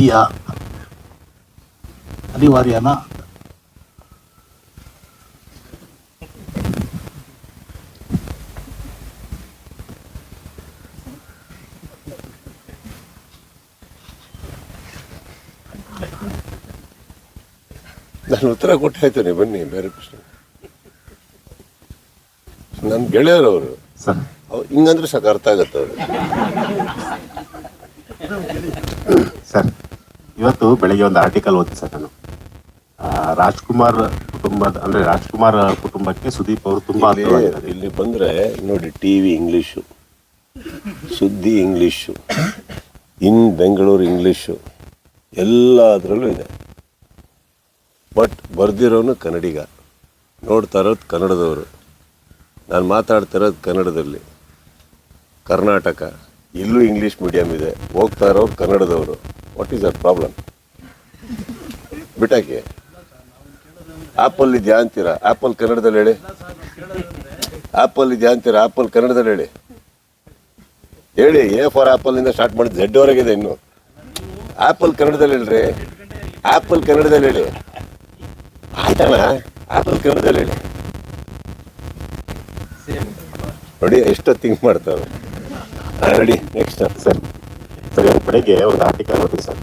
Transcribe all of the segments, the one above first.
ಇದೆಯಾ ಅನಿವಾರ್ಯನಾ. ನಾನು ಉತ್ತರ ಕೊಟ್ಟು ಹೇಳ್ತೇನೆ ಬನ್ನಿ ಬೇರೆ ಪ್ರಶ್ನೆ. ನನ್ನ ಗೆಳೆಯರವರು ಸರ್. ಅವ್ರು ಹಿಂಗಂದ್ರೆ ಸಾಕು ಅರ್ಥ ಆಗತ್ತೆ ಅವರು ಸರ್ ಇವತ್ತು ಬೆಳಗ್ಗೆ ಒಂದು ಆರ್ಟಿಕಲ್ ಓದಿ ಸರ್ ನಾನು. ರಾಜ್ಕುಮಾರ್ ಕುಟುಂಬದ ಅಂದ್ರೆ ರಾಜ್ಕುಮಾರ್ ಕುಟುಂಬಕ್ಕೆ ಸುದೀಪ್ ಅವರು ತುಂಬಾ ಇಲ್ಲಿ ಹತ್ತಿರವಾಗಿದ್ದಾರೆ ಇಲ್ಲಿ ಬಂದ್ರೆ ನೋಡಿ ಟಿವಿ ಇಂಗ್ಲಿಷು ಸುದ್ದಿ ಇಂಗ್ಲಿಷು ಇನ್ ಬೆಂಗಳೂರು ಇಂಗ್ಲಿಷು ಎಲ್ಲದರಲ್ಲೂ ಇದೆ. ಬಟ್ ಬರ್ದಿರೋನು ಕನ್ನಡಿಗ. ನೋಡ್ತಾ ಇರೋದು ಕನ್ನಡದವರು. ನಾನು ಮಾತಾಡ್ತಾ ಇರೋದು ಕನ್ನಡದಲ್ಲಿ. ಕರ್ನಾಟಕ ಇಲ್ಲೂ ಇಂಗ್ಲೀಷ್ ಮೀಡಿಯಂ ಇದೆ. ಹೋಗ್ತಾ ಇರೋರು ಕನ್ನಡದವರು. ವಾಟ್ ಈಸ್ ಅರ್ ಪ್ರಾಬ್ಲಮ್ ಬಿಟ್ಟಾಕಿ. ಆಪಲ್ ಇದೆಯಾ ಅಂತೀರಾ? ಆಪಲ್ ಕನ್ನಡದಲ್ಲಿ ಹೇಳಿ. ಆಪಲ್ ಇದೆಯಾ ಅಂತೀರಾ? ಆಪಲ್ ಕನ್ನಡದಲ್ಲಿ ಹೇಳಿ. ಹೇಳಿ ಎ ಫಾರ್ ಆಪಲ್ ಇಂದ ಸ್ಟಾರ್ಟ್ ಮಾಡಿದ್ ಝೆಡ್ ಇದೆ ಇನ್ನು. ಆ್ಯಪಲ್ ಕನ್ನಡದಲ್ಲಿ ಹೇಳ್ರಿ. ಆಪಲ್ ಕನ್ನಡದಲ್ಲಿ ಹೇಳಿ. ಆಯ್ತಣ್ಣ ಆಪಲ್ ಕನ್ನಡದಲ್ಲಿ ಹೇಳಿ. ನೋಡಿ ಎಷ್ಟೊತ್ತು ಮಾಡ್ತಾರೆ ನೆಕ್ಸ್ಟ್ ಸರ್ ಬೆಳಗ್ಗೆ ಒಂದು ಆರ್ಟಿಕಲ್ ಓದಿ ಸರ್.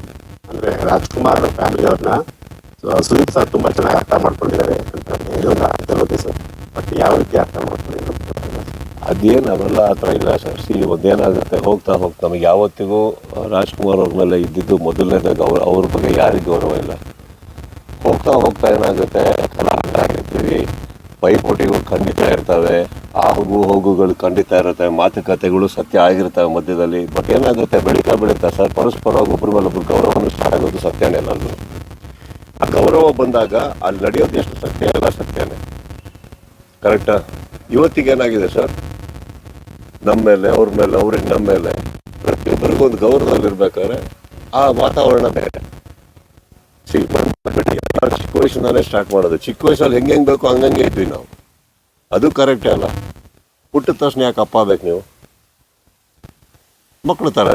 ಅಂದ್ರೆ ರಾಜ್ಕುಮಾರ್ ಫ್ಯಾಮಿಲಿ ಅವ್ರನ್ನ ಸುದೀಪ್ ಸರ್ ತುಂಬಾ ಚೆನ್ನಾಗಿ ಅರ್ಥ ಮಾಡ್ಕೊಂಡಿದ್ದಾರೆ ಅಂತ ಹೇಳಿ ಒಂದು ಆರ್ಟಿಕಲ್ ಓದಿ ಸರ್. ಬಟ್ ಯಾವ ರೀತಿ ಅರ್ಥ ಮಾಡ್ಕೊಂಡಿದ್ರು ಅದೇನು ಅವೆಲ್ಲ ಆ ಥರ ಇಲ್ಲ ಸರ್. ಸಿ ಒಂದೇನಾಗುತ್ತೆ, ಹೋಗ್ತಾ ಹೋಗ್ತಾ ನಮಗೆ ಯಾವತ್ತಿಗೂ ರಾಜ್ಕುಮಾರ್ ಅವ್ರ ಮೇಲೆ ಇದ್ದಿದ್ದು ಮೊದಲನೇದಾಗ ಅವ್ರ ಅವ್ರ ಬಗ್ಗೆ ಯಾರಿಗೂ ಗೌರವ ಇಲ್ಲ. ಹೋಗ್ತಾ ಹೋಗ್ತಾ ಏನಾಗುತ್ತೆ ಕಲಾವಿದ ಆಗಿರ್ತೀವಿ ಪೈಪೋಟಿಗಳು ಖಂಡಿತ ಇರ್ತವೆ. ಆಗು ಹೋಗುಗಳು ಖಂಡಿತ ಇರುತ್ತೆ, ಮಾತುಕತೆಗಳು ಸತ್ಯ ಆಗಿರ್ತವೆ ಮಧ್ಯದಲ್ಲಿ. ಬಟ್ ಏನಾಗುತ್ತೆ, ಬೆಳೀತಾ ಬೆಳೀತಾ ಸರ್ ಪರಸ್ಪರವಾಗಿ ಒಬ್ಬರ ಮೇಲೆ ಒಬ್ರು ಗೌರವವನ್ನು ಸ್ಟಾರ್ಟ್ ಆಗೋದು ಸತ್ಯನೇ ಎಲ್ಲರಿಗೂ ಆ ಗೌರವ ಬಂದಾಗ ಅಲ್ಲಿ ನಡೆಯೋದು ಎಷ್ಟು ಸತ್ಯ ಎಲ್ಲ ಸತ್ಯನೇ. ಕರೆಕ್ಟಾ ಇವತ್ತಿಗೆ ಏನಾಗಿದೆ ಸರ್? ನಮ್ಮ ಮೇಲೆ, ಅವ್ರ ಮೇಲೆ, ಅವ್ರಿಗೆ ನಮ್ಮ ಮೇಲೆ ಪ್ರತಿಯೊಬ್ಬರಿಗೂ ಒಂದು ಗೌರವದಲ್ಲಿರ್ಬೇಕಾದ್ರೆ ಆ ವಾತಾವರಣ ಬೇರೆ. ಚಿಕ್ಕ ಚಿಕ್ಕ ವಯಸ್ಸಿನಲ್ಲೇ ಸ್ಟಾರ್ಟ್ ಮಾಡೋದು. ಚಿಕ್ಕ ವಯಸ್ಸಲ್ಲಿ ಹೆಂಗೆ ಹೆಂಗೆ ಬೇಕೋ ಹಂಗಂಗೆ ಇದ್ವಿ ನಾವು. ಅದು ಕರೆಕ್ಟೇ ಅಲ್ಲ. ಹುಟ್ಟಿದ ತಕ್ಷಣ ಯಾಕೆ ಅಪ್ಪ ನೀವು? ಮಕ್ಕಳು ಇರ್ಬೇಕು